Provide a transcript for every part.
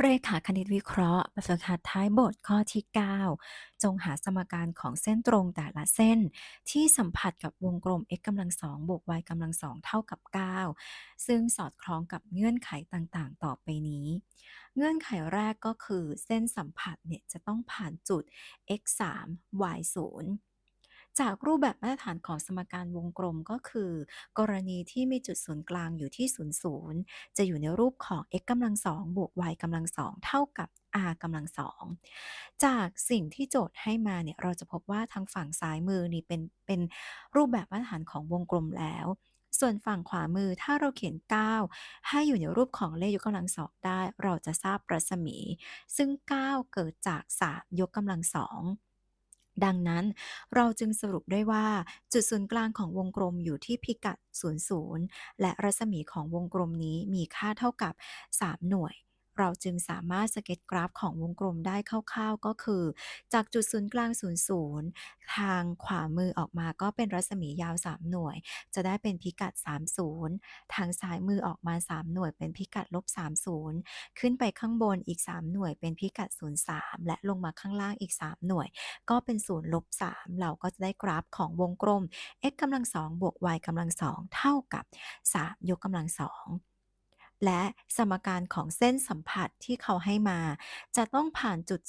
เรขาคณิตวิเคราะห์แบบฝึกหัดท้ายบทข้อที่ 9 จงหาสมการของเส้นตรงแต่ละเส้น ที่สัมผัสกับวงกลม x กำลังสองบวก y กำลังสองเท่ากับ 9 ซึ่งสอดคล้องกับเงื่อนไขต่างๆ ต่อไปนี้ เงื่อนไขแรกก็คือเส้นสัมผัสเนี่ยจะต้องผ่านจุด x 3 y 0 จากรูปแบบมาตรฐานของสมการวงกลมก็คือ กรณีที่มีจุดศูนย์กลางอยู่ที่ 0 0 จะอยู่ในรูปของ x กำลังสองบวก y กำลังสองเท่ากับ r กำลังสองจากสิ่งที่โจทย์ให้มาเนี่ยเราจะพบว่าทางฝั่งซ้ายมือนี่เป็นเป็นรูปแบบมาตรฐานของวงกลมแล้ว ส่วนฝั่งขวามือถ้าเราเขียน 9 ให้อยู่ในรูปของเลขยกกำลังสองได้ เราจะทราบรัศมี ซึ่ง 9 เกิดจาก 3 ยกกำลังสอง ดังนั้นเราจึงสรุปได้ว่า จุดศูนย์กลางของวงกลมอยู่ที่พิกัด 00 และรัศมีของวงกลมนี้มีค่าเท่ากับ 3 หน่วย เราจึงสามารถสเก็ตกราฟของวงกลมได้คร่าวๆ ก็คือ จากจุดศูนย์กลาง 00 ทางขวามือออกมาก็เป็นรัศมียาว 3 หน่วย จะได้เป็นพิกัด 30 ทางซ้ายมือออกมา 3 หน่วยเป็นพิกัดลบ 30 ขึ้นไปข้างบนอีก 3 หน่วยเป็นพิกัด 03 และลงมาข้างล่างอีก 3 หน่วย ก็เป็น0ลบ3เราก็จะได้กราฟของวงกลม x กำลังสองบวก y กำลังสองเท่ากับ 3 ยกกำลังสอง และสมการของเส้นสัมผัสที่เขาให้มา จะต้องผ่านจุด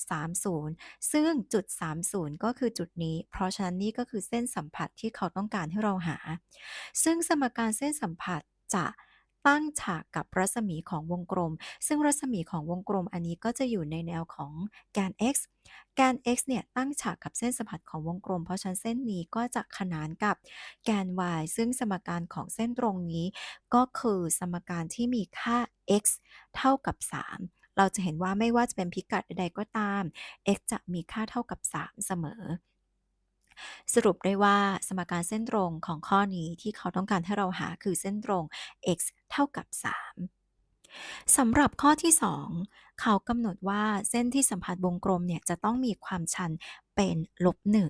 30 ซึ่งจุด 30 ก็คือจุดนี้ เพราะฉะนั้นนี่ก็คือเส้นสัมผัสที่เขาต้องการให้เราหา ซึ่งสมการเส้นสัมผัสจะ ตั้งฉากกับรัศมีของวงกลม ซึ่งรัศมีของวงกลมอันนี้ก็จะอยู่ในแนวของแกน x แกน x เนี่ยตั้งฉากกับเส้นสัมผัสของวงกลม เพราะฉะนั้นเส้นนี้ก็จะขนานกับแกน y ซึ่งสมการของเส้นตรงนี้ ก็คือสมการที่มีค่า x เท่ากับ 3 เราจะเห็นว่าไม่ว่าจะเป็นพิกัดใดๆก็ตาม x จะมีค่าเท่ากับ 3 เสมอ สรุปได้ว่าสมการเส้นตรงของข้อนี้ที่เขาต้องการให้เราหาคือเส้นตรง x เท่ากับ 3สำหรับข้อที่ 2 เขากำหนดว่าเส้นที่สัมผัสวงกลมเนี่ยจะต้องมีความชันเป็นลบหนึ่ง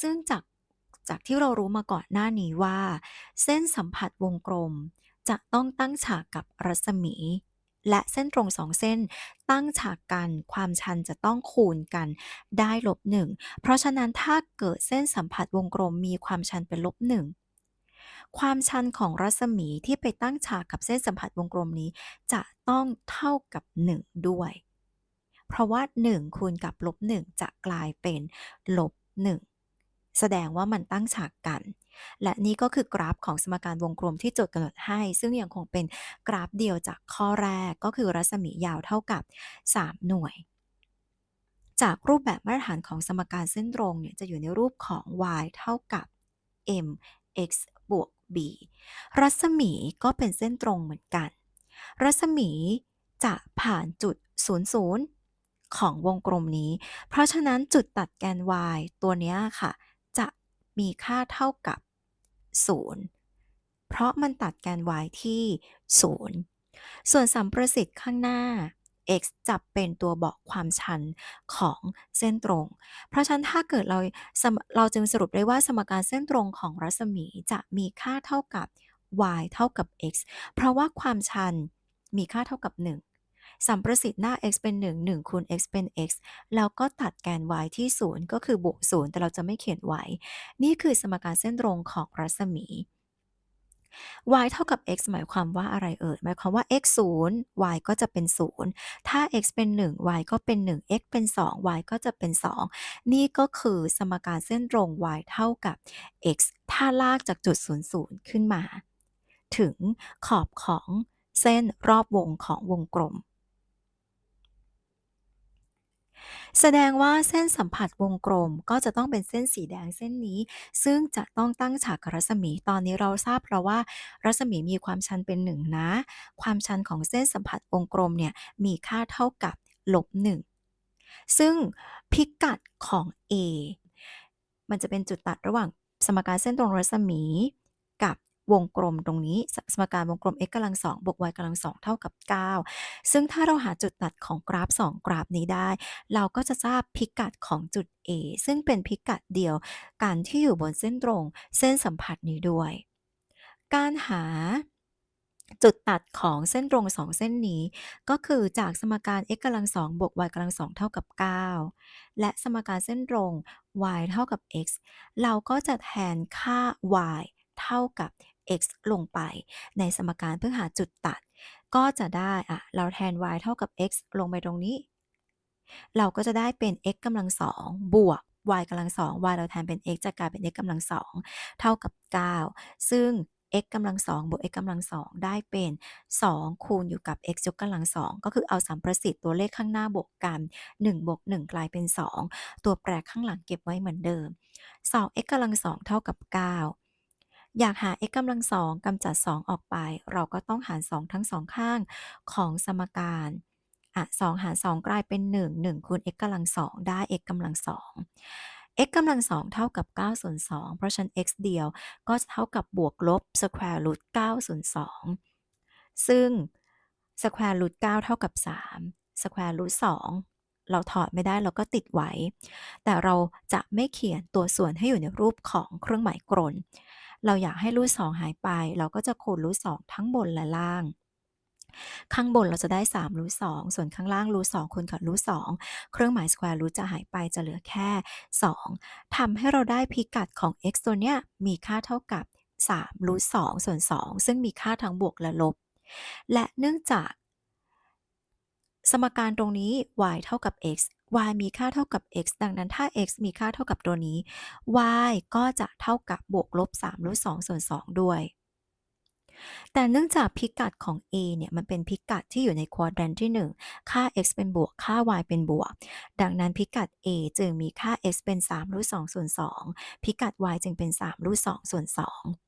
ซึ่งจากจากที่เรารู้มาก่อนหน้านี้ว่า เส้นสัมผัสวงกลมจะต้องตั้งฉากกับรัศมี และเส้นตรงสองเส้น ตั้งฉากกัน ความชันจะต้องคูณกันได้ลบหนึ่งเพราะฉะนั้นถ้าเกิดเส้นสัมผัสวงกลมมีความชันเป็นลบหนึ่งความชันของรัศมีที่ไปตั้งฉากกับเส้นสัมผัสวงกลมนี้ จะต้องเท่ากับ 1 ด้วย เพราะว่า 1 คูณกับลบ1จะกลายเป็นลบ1 แสดงว่ามันตั้งฉากกัน และนี่ก็คือกราฟของสมการวงกลมที่โจทย์กำหนดให้ ซึ่งยังคงเป็นกราฟเดียวจากข้อแรกก็คือรัศมียาวเท่ากับ 3 หน่วย จากรูปแบบมาตรฐานของสมการเส้นตรงเนี่ยจะอยู่ในรูปของ y เท่ากับ m x บวก b รัศมีก็เป็นเส้นตรงเหมือนกัน รัศมีจะผ่านจุด 00 ของวงกลมนี้ เพราะฉะนั้นจุดตัดแกน y ตัวนี้ค่ะจะ มีค่าเท่ากับ 0 เพราะมันตัดแกน y ที่ 0 ส่วนสัมประสิทธิ์ข้างหน้า x จะเป็นตัวบอกความชันของเส้นตรง เพราะฉะนั้นถ้าเกิดเราเราจึงสรุปได้ว่าสมการเส้นตรงของรัศมีจะมีค่าเท่ากับ y เท่ากับ x เพราะว่าความชันมีค่าเท่ากับ 1 สัมประสิทธิ์หน้า x เป็น 1 1 คูณ x เป็น x แล้วก็ตัดแกน y ที่ 0 ก็คือบวก 0 แต่เราจะไม่เขียน y นี่คือสมการเส้นตรงของรัศมี y เท่ากับ x หมายความว่าอะไรเอ่ย หมายความว่า x 0 y ก็จะเป็น 0 ถ้า x เป็น 1 y ก็เป็น 1 x เป็น 2 y ก็จะเป็น 2 นี่ก็คือสมการเส้นตรง y เท่ากับ x ถ้าลากจากจุด 00 ขึ้นมา ถึงขอบของเส้นรอบวงของวงกลม แสดงว่าเส้นสัมผัสวงกลมก็จะต้องเป็นเส้นสีแดงเส้นนี้ ซึ่งจะต้องตั้งฉากกับรัศมี ตอนนี้เราทราบแล้วว่า รัศมีมีความชันเป็นหนึ่งนะ ความชันของเส้นสัมผัสวงกลมเนี่ยมีค่าเท่ากับลบหนึ่งซึ่งพิกัดของ A มันจะเป็นจุดตัดระหว่างสมการเส้นตรงรัศมีกับ วงกลมตรงนี้สมการวงกลม x กำลังสองบวก y กำลังสองเท่ากับ 9 ซึ่งถ้าเราหาจุดตัดของกราฟ 2 กราฟนี้ได้ เราก็จะทราบพิกัดของจุด A ซึ่งเป็นพิกัดเดียวกันที่อยู่บนเส้นตรง เส้นสัมผัสนี้ด้วย การหาจุดตัดของเส้นตรง 2 เส้นนี้ ก็คือจากสมการ x กำลัง2บวก y กำลัง2เท่ากับ 9 และสมการเส้นตรง y เท่ากับ x เราก็จะแทนค่า y เท่ากับ x ลงไปในสมการเพื่อหาจุดตัด ก็จะได้อะเราแทน y เท่ากับ x ลงไปตรงนี้ เราก็จะได้เป็น x กำลัง2บวก y กำลัง2 y เราแทนเป็น x จะกลายเป็น x กำลัง2เท่ากับ 9 ซึ่ง x กำลัง2บวก x กำลัง2ได้เป็น 2 คูณอยู่กับ x ยกกำลัง2ก็คือเอาสัมประสิทธิ์ตัวเลขข้างหน้าบวกกัน 1 บวก 1 กลายเป็น 2 ตัวแปรข้างหลังเก็บไว้เหมือนเดิม 2x กำลัง2เท่ากับ 9 อยากหา x กำลัง2กำจัด 2 ออกไป เราก็ต้องหาร 2 ทั้ง2ข้างของสมการอะ2หาร 2 กลายเป็น 1 1คูณ x กำลัง2ได้ x กำลัง2 x กำลัง2เท่ากับ9ส่วน2เพราะฉะนั้น x เดียวก็จะเท่ากับบวกลบ square root 9ส่วน2ซึ่ง square root 9 เท่ากับ 3 square root 2 เราถอดไม่ได้เราก็ติดไว้ แต่เราจะไม่เขียนตัวส่วนให้อยู่ในรูปของเครื่องหมายกลน เราอยากให้รูท2หายไป เราก็จะคูณรูท2ทั้งบนและล่าง ข้างบนเราจะได้3รูท2ส่วนข้างล่างรูท2คูณกับรูท2เครื่องหมาย square root จะหายไปจะเหลือแค่ 2ทำให้เราได้พิกัดของ x ตัวเนี้ยมีค่าเท่ากับ3รูท2ส่วน 2 ซึ่งมีค่าทั้งบวกและลบ และเนื่องจากสมการตรงนี้ y เท่ากับ x y มีค่าเท่ากับ x ดังนั้นถ้า x มีค่าเท่ากับตัวนี้ y ก็จะเท่ากับบวกลบ3รูท2ส่วน2ด้วย แต่เนื่องจากพิกัดของ a เนี่ย มันเป็นพิกัดที่อยู่ในควอดรันที่ 1 ค่า x เป็นบวก ค่า y เป็นบวก ดังนั้นพิกัด a จึงมีค่า x เป็น3รูท2ส่วน2พิกัด y จึงเป็น3รูท2ส่วน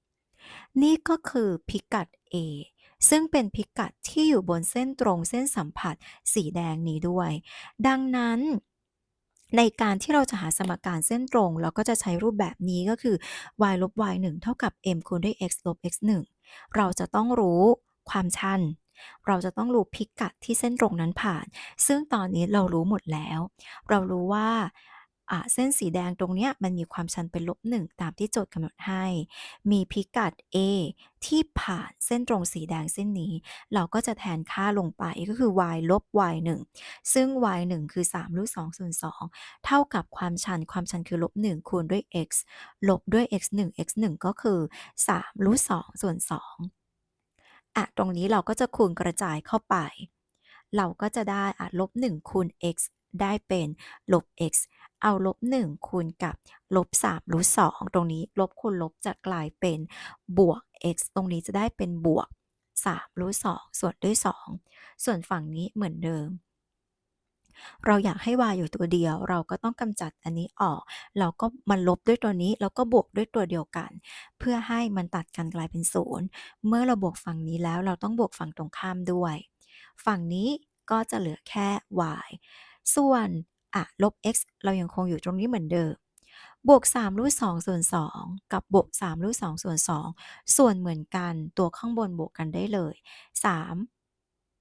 2นี่ก็คือพิกัด a ซึ่งเป็นพิกัดที่อยู่บนเส้นตรงเส้นสัมผัสสีแดงนี้ด้วย ดังนั้นในการที่เราจะหาสมการเส้นตรง เราก็จะใช้รูปแบบนี้ก็คือ y ลบ y 1 เท่ากับ m คูณด้วย x ลบ x 1เราจะต้องรู้ความชัน เราจะต้องรู้พิกัดที่เส้นตรงนั้นผ่าน ซึ่งตอนนี้เรารู้หมดแล้ว เรารู้ว่า เส้นสีแดงตรงเนี้ยมันมีความชันเป็นลบ1ตามที่โจทย์กำหนดให้ มีพิกัด a ที่ผ่านเส้นตรงสีแดงเส้นนี้ เราก็จะแทนค่าลงไปก็คือ y ลบ y 1ซึ่ง y 1คือ 3 รูท2ส่วน2เท่ากับความชัน ความชันคือลบ 1 คูณด้วย x ลบด้วย x 1 x 1ก็คือ 3 รูท2ส่วน2อะ ตรงนี้เราก็จะคูณกระจายเข้าไป เราก็จะได้อะลบ 1 คูณ x ได้เป็นลบ x เอาลบ1คูณกับลบ3รูท2ตรงนี้ลบคูณลบจะกลายเป็นบวก x ตรงนี้จะได้เป็นบวก3รูท2ส่วนด้วย 2 ส่วนฝั่งนี้เหมือนเดิม เราอยากให้ y อยู่ตัวเดียว เราก็ต้องกำจัดอันนี้ออก เราก็มาลบด้วยตัวนี้ แล้วก็บวกด้วยตัวเดียวกัน เพื่อให้มันตัดกันกลายเป็นศูนย์เมื่อเราบวกฝั่งนี้แล้วเราต้องบวกฝั่งตรงข้ามด้วย ฝั่งนี้ก็จะเหลือแค่ y ส่วน อะลบ x เรายังคงอยู่ตรงนี้เหมือนเดิม บวก3รูท2ส่วน 2 กับบวก3รูท2ส่วน 2 ส่วนเหมือนกันตัวข้างบนบวกกันได้เลย 3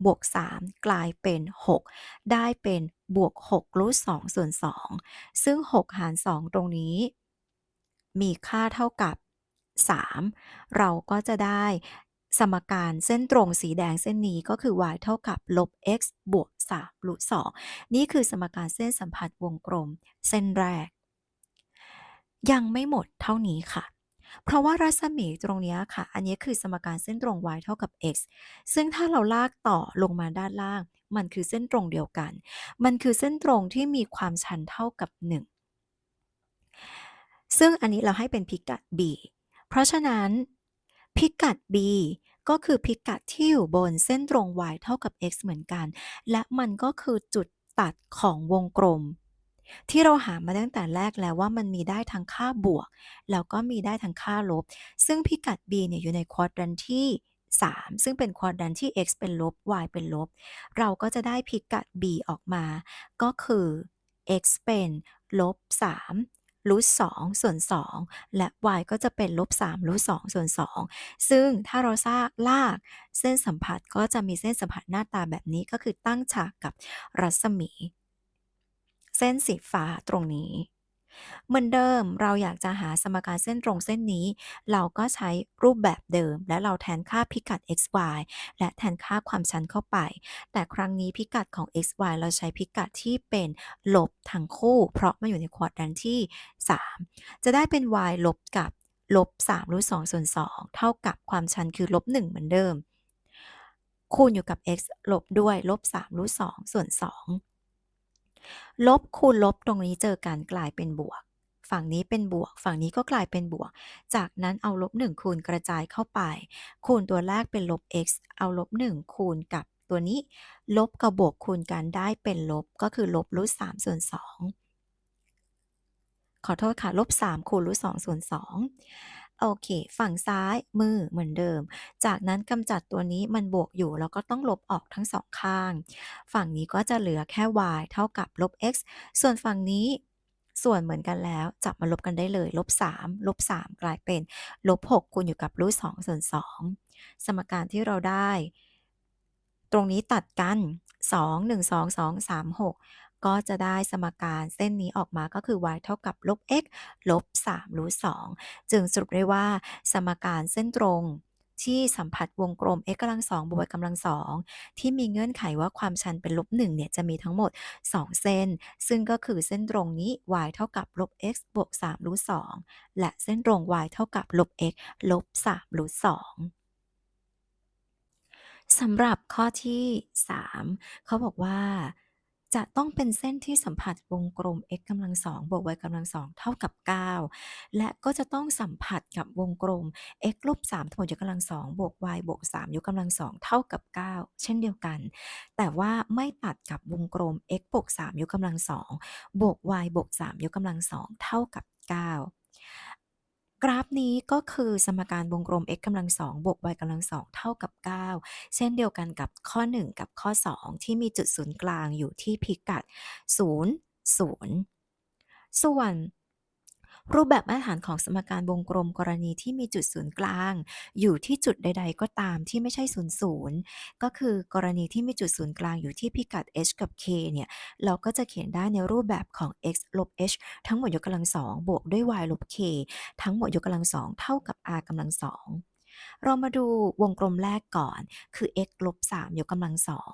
บวก 3 กลายเป็น 6 ได้เป็นบวก6รูท2ส่วน 2 ซึ่ง 6 หาร 2 ตรงนี้ มีค่าเท่ากับ 3 เราก็จะได้ สมการเส้นตรงสีแดงเส้นนี้ก็คือ y เท่ากับลบ x บวก3รูท2นี่คือสมการเส้นสัมผัสวงกลมเส้นแรก ยังไม่หมดเท่านี้ค่ะ เพราะว่ารัศมีตรงนี้ค่ะ อันนี้คือสมการเส้นตรง y เท่ากับ x ซึ่งถ้าเราลากต่อลงมาด้านล่าง มันคือเส้นตรงเดียวกัน มันคือเส้นตรงที่มีความชันเท่ากับ 1 ซึ่งอันนี้เราให้เป็นพิกัด b เพราะฉะนั้น พิกัด b ก็คือพิกัดที่อยู่บนเส้นตรง y เท่ากับ x เหมือนกัน และมันก็คือจุดตัดของวงกลม ที่เราหามาตั้งแต่แรกแล้วว่ามันมีได้ทั้งค่าบวก แล้วก็มีได้ทั้งค่าลบ ซึ่งพิกัด b เนี่ยอยู่ในควอดรันที่ 3 ซึ่งเป็นควอดรันที่ x เป็นลบ y เป็นลบ เราก็จะได้พิกัด b ออกมา ก็คือ x เป็นลบ 3 รูท2ส่วน2และ y ก็จะเป็นลบ3รูท2ส่วน2ซึ่งถ้าเราซากลากเส้นสัมผัสก็จะมีเส้นสัมผัสหน้าตาแบบนี้ก็คือตั้งฉากกับรัศมี เส้นสีฟ้าตรงนี้ เหมือนเดิมเราอยากจะหาสมการเส้นตรงเส้นนี้ เราก็ใช้รูปแบบเดิม และเราแทนค่าพิกัด x y และแทนค่าความชันเข้าไป แต่ครั้งนี้พิกัดของ x y เราใช้พิกัดที่เป็นลบทั้งคู่ เพราะมันอยู่ในควอดรันที่ 3 จะได้เป็น y ลบกับลบ3รูท2ส่วน2เท่ากับความชันคือลบ1เหมือนเดิม คูณอยู่กับ x ลบด้วยลบ3รูท2ส่วน2 ลบคูณลบตรงนี้เจอกันกลายเป็นบวก ฝั่งนี้เป็นบวก ฝั่งนี้ก็กลายเป็นบวก จากนั้นเอาลบ1คูณกระจายเข้าไป คูณตัวแรกเป็นลบ x เอาลบ1คูณกับตัวนี้ ลบกับบวกคูณกันได้เป็นลบก็คือลบรูท3ส่วน2ขอโทษค่ะ ลบ3คูณรูท2ส่วน2 โอเค ฝั่งซ้ายมือเหมือนเดิม จากนั้นกำจัดตัวนี้มันบวกอยู่แล้วก็ต้องลบออกทั้งสองข้าง ฝั่งนี้ก็จะเหลือแค่ y เท่ากับลบ x ส่วนฝั่งนี้ส่วนเหมือนกันแล้ว จับมาลบกันได้เลย ลบ 3 ลบ 3 กลายเป็น ลบ 6 คูณอยู่กับรูท2ส่วน 2 สมการที่เราได้ ตรงนี้ตัดกัน 2 1 2 2 3 6 ก็จะได้สมการเส้นนี้ออกมาก็คือ y เท่ากับลบ x ลบ3รูท2จึงสรุปได้ว่าสมการเส้นตรงที่สัมผัสวงกลม x กำลังสองบวก y กำลังสองที่มีเงื่อนไขว่าความชันเป็นลบ1เนี่ยจะมีทั้งหมด 2 เส้น ซึ่งก็คือเส้นตรงนี้ y เท่ากับลบ x บวก3รูท2และเส้นตรง y เท่ากับลบ x ลบ3รูท2สำหรับข้อที่ 3 เขาบอกว่า จะต้องเป็นเส้นที่สัมผัสวงกลม x กำลังสองบวก y กำลังสองเท่ากับ 9 และก็จะต้องสัมผัสกับวงกลม x ลบ3ทั้งหมดยกกำลังสองบวก y บวก3ยกกำลังสองเท่ากับ 9 เช่นเดียวกัน แต่ว่าไม่ตัดกับวงกลม x บวก3ยกกำลังสองบวก y บวก3ยกกำลังสองเท่ากับ 9 กราฟนี้ก็คือสมการวงกลม x กำลังสองบวก y กำลังสองเท่ากับ 9 เช่นเดียวกันกับข้อ 1 กับข้อ 2 ที่มีจุดศูนย์กลางอยู่ที่พิกัด 0 0 ส่วน รูปแบบมาตรฐานของสมการวงกลมกรณีที่มีจุดศูนย์กลาง อยู่ที่จุดใด ๆ ก็ตามที่ไม่ใช่ศูนย์ศูนย์ก็คือกรณีที่มีจุดศูนย์กลางอยู่ที่พิกัด h กับ k เนี่ยเราก็จะเขียนได้ในรูปแบบของ x ลบ h ทั้งหมดยกกำลังสองบวกด้วย y ลบ k ทั้งหมดยกกำลังสองเท่ากับ r กำลังสอง เรามาดูวงกลมแรกก่อน คือ x ลบ3ยกกำลังสอง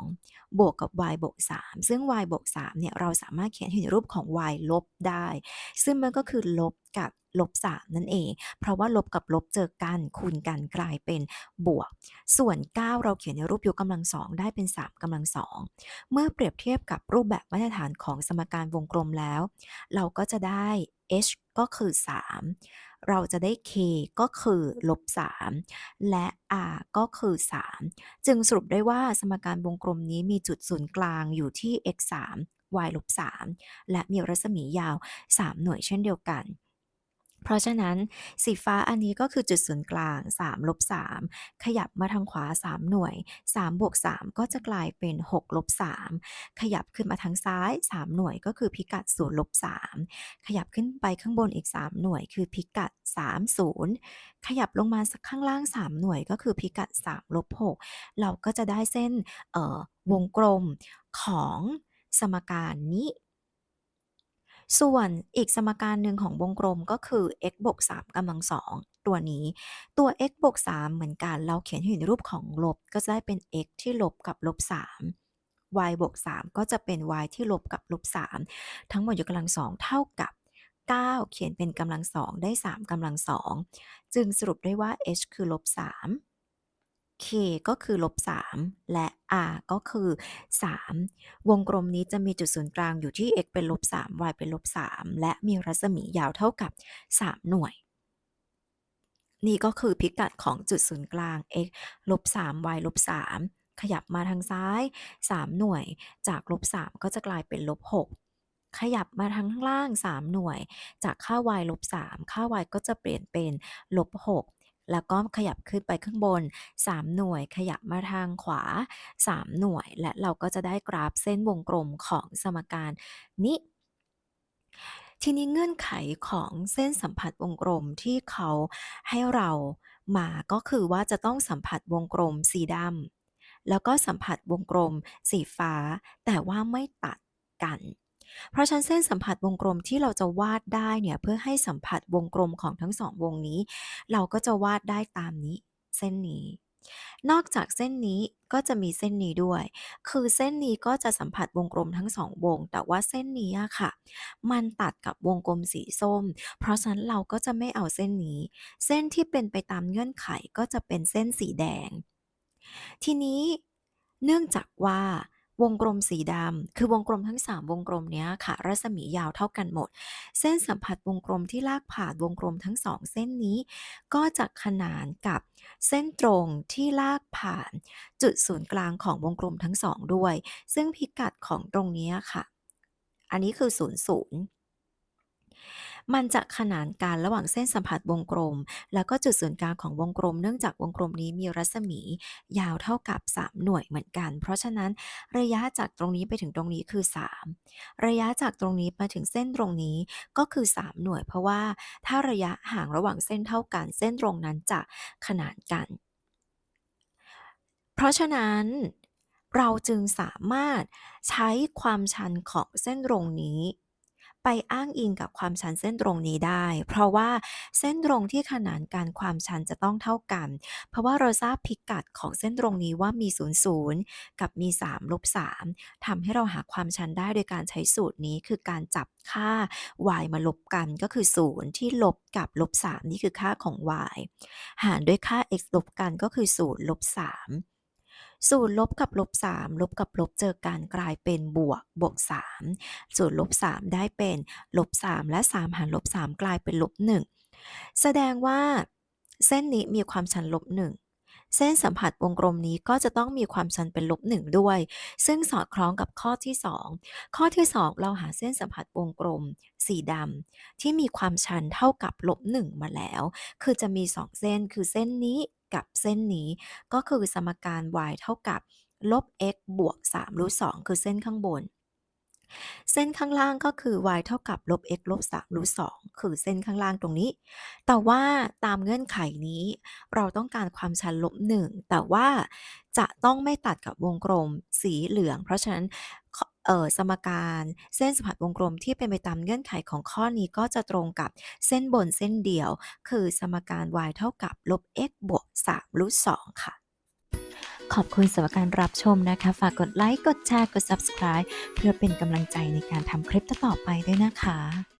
บวกกับ y บวก3ซึ่ง y บวก3เนี่ยเราสามารถเขียนในรูปของ y ลบได้ ซึ่งมันก็คือลบกับลบ3นั่นเอง เพราะว่าลบกับลบเจอกันคูณกันกลายเป็นบวก ส่วน 9 เราเขียนในรูปยกกำลังสองได้เป็น 3กำลังสองเมื่อเปรียบเทียบกับรูปแบบมาตรฐานของสมการวงกลมแล้ว เราก็จะได้ h ก็คือ 3 เราจะได้ k ก็คือลบ 3 และ r ก็คือ 3 จึงสรุปได้ว่าสมการวงกลมนี้มีจุดศูนย์กลางอยู่ที่ x 3 y ลบ3และมีรัศมียาว 3 หน่วยเช่นเดียวกัน เพราะฉะนั้นสีฟ้าอันนี้ก็คือจุดศูนย์กลาง3ลบ3ขยับมาทางขวา 3 หน่วย3บวก3ก็จะกลายเป็น6ลบ3ขยับขึ้นมาทางซ้าย 3 หน่วยก็คือพิกัด0ลบ3ขยับขึ้นไปข้างบนอีก 3 หน่วยคือพิกัด 3 0 ขยับลงมาสักข้างล่าง 3 หน่วยก็คือพิกัด3ลบ6เราก็จะได้เส้นวงกลมของสมการนี้ ส่วนอีกสมการหนึ่งของวงกลมก็คือ x บวก3กำลังสองตัวนี้ ตัว x บวก3เหมือนกัน เราเขียนอยู่ในรูปของลบก็จะได้เป็น x ที่ลบกับลบ3 y บวก3ก็จะเป็น y ที่ลบกับลบ3ทั้งหมดยกกำลังสองเท่ากับ 9 เขียนเป็นกำลังสองได้ 3กำลังสองจึงสรุปได้ว่า h คือลบ3 k ก็คือลบ 3 และ r ก็คือ 3 วงกลมนี้จะมีจุดศูนย์กลางอยู่ที่ x เป็นลบ 3 y เป็นลบ 3 และมีรัศมียาวเท่ากับ 3 หน่วย นี่ก็คือพิกัดของจุดศูนย์กลาง x ลบ 3 y ลบ 3 ขยับมาทางซ้าย 3 หน่วย จากลบ 3 ก็จะกลายเป็นลบ 6ขยับมาทางข้างล่าง 3 หน่วย จากค่า y ลบ 3 ค่า y ก็จะเปลี่ยนเป็นลบ6 แล้วก็ขยับขึ้นไปข้างบน 3 หน่วยขยับมาทางขวา 3 หน่วย และเราก็จะได้กราฟเส้นวงกลมของสมการนี้ทีนี้เงื่อนไขของเส้นสัมผัสวงกลมที่เขาให้เรามาก็คือว่าจะต้องสัมผัสวงกลมสีดำแล้วก็สัมผัสวงกลมสีฟ้า แต่ว่าไม่ตัดกัน เพราะฉะนั้นเส้นสัมผัสวงกลมที่เราจะวาดได้เนี่ยเพื่อให้สัมผัสวงกลมของทั้งสองวงนี้ เราก็จะวาดได้ตามนี้ เส้นนี้ นอกจากเส้นนี้ก็จะมีเส้นนี้ด้วย คือเส้นนี้ก็จะสัมผัสวงกลมทั้งสองวง แต่ว่าเส้นนี้ค่ะ มันตัดกับวงกลมสีส้ม เพราะฉะนั้นเราก็จะไม่เอาเส้นนี้ เส้นที่เป็นไปตามเงื่อนไขก็จะเป็นเส้นสีแดง ทีนี้เนื่องจากว่า วงกลมสีดำคือวงกลมทั้ง 3 วงกลมเนี้ยค่ะ รัศมียาวเท่ากันหมด เส้นสัมผัสวงกลมที่ลากผ่านวงกลมทั้ง 2 เส้นนี้ ก็จะขนานกับเส้นตรงที่ลากผ่าน จุดศูนย์กลางของวงกลมทั้ง 2 ด้วย ซึ่งพิกัดของตรงเนี้ยค่ะ อันนี้คือ00 มันจะขนานกันระหว่างเส้นสัมผัสวงกลม แล้วก็จุดศูนย์กลางของวงกลม เนื่องจากวงกลมนี้มีรัศมียาวเท่ากับ 3 หน่วยเหมือนกัน เพราะฉะนั้นระยะจากตรงนี้ไปถึงตรงนี้คือ 3 ระยะจากตรงนี้มาถึงเส้นตรงนี้ก็คือ 3 หน่วย เพราะว่าถ้าระยะห่างระหว่างเส้นเท่ากันเส้นตรงนั้นจะขนานกัน เพราะฉะนั้นเราจึงสามารถใช้ความชันของเส้นตรงนี้ ไปอ้างอิงกับความชันเส้นตรงนี้ได้ เพราะว่าเส้นตรงที่ขนานกันความชันจะต้องเท่ากัน เพราะว่าเราทราบพิกัดของเส้นตรงนี้ว่ามี 00 กับมี 3 ลบ 3ทำให้เราหาความชันได้โดยการใช้สูตรนี้คือการจับค่า y มาลบกันก็คือ 0 ที่ลบกับลบ 3 นี่คือค่าของ y หารด้วยค่า x ลบกันก็คือ 0 ลบ 3 0ลบกับลบ3ลบกับลบเจอกันกลายเป็นบวกบวก3 0ลบ3ได้เป็นลบ3และ3หารลบ3กลายเป็นลบ1แสดงว่าเส้นนี้มีความชันลบ1เส้นสัมผัสวงกลมนี้ก็จะต้องมีความชันเป็นลบ1ด้วย ซึ่งสอดคล้องกับข้อที่ 2 ข้อที่ 2 เราหาเส้นสัมผัสวงกลม สีดำที่มีความชันเท่ากับลบ1มาแล้ว คือจะมี 2 เส้นคือเส้นนี้ กับเส้นนี้ ก็คือสมการ y เท่ากับลบ x บวก3รูท2คือเส้นข้างบน เส้นข้างล่างก็คือ y เท่ากับลบ x ลบ3รูท2คือเส้นข้างล่างตรงนี้ แต่ว่าตามเงื่อนไขนี้ เราต้องการความชันลบ1แต่ว่าจะต้องไม่ตัดกับวงกลมสีเหลือง เพราะฉะนั้น สมการเส้นสัมผัสวงกลมที่เป็นไปตามเงื่อนไขของข้อนี้ก็จะตรงกับเส้นบนเส้นเดียว คือสมการ y เท่ากับลบ x บวก3รูท2ค่ะ ขอบคุณสำหรับการรับชมนะคะ ฝากกดไลค์ กดแชร์ กด Subscribe เพื่อเป็นกำลังใจในการทำคลิปต่อไปด้วยนะคะ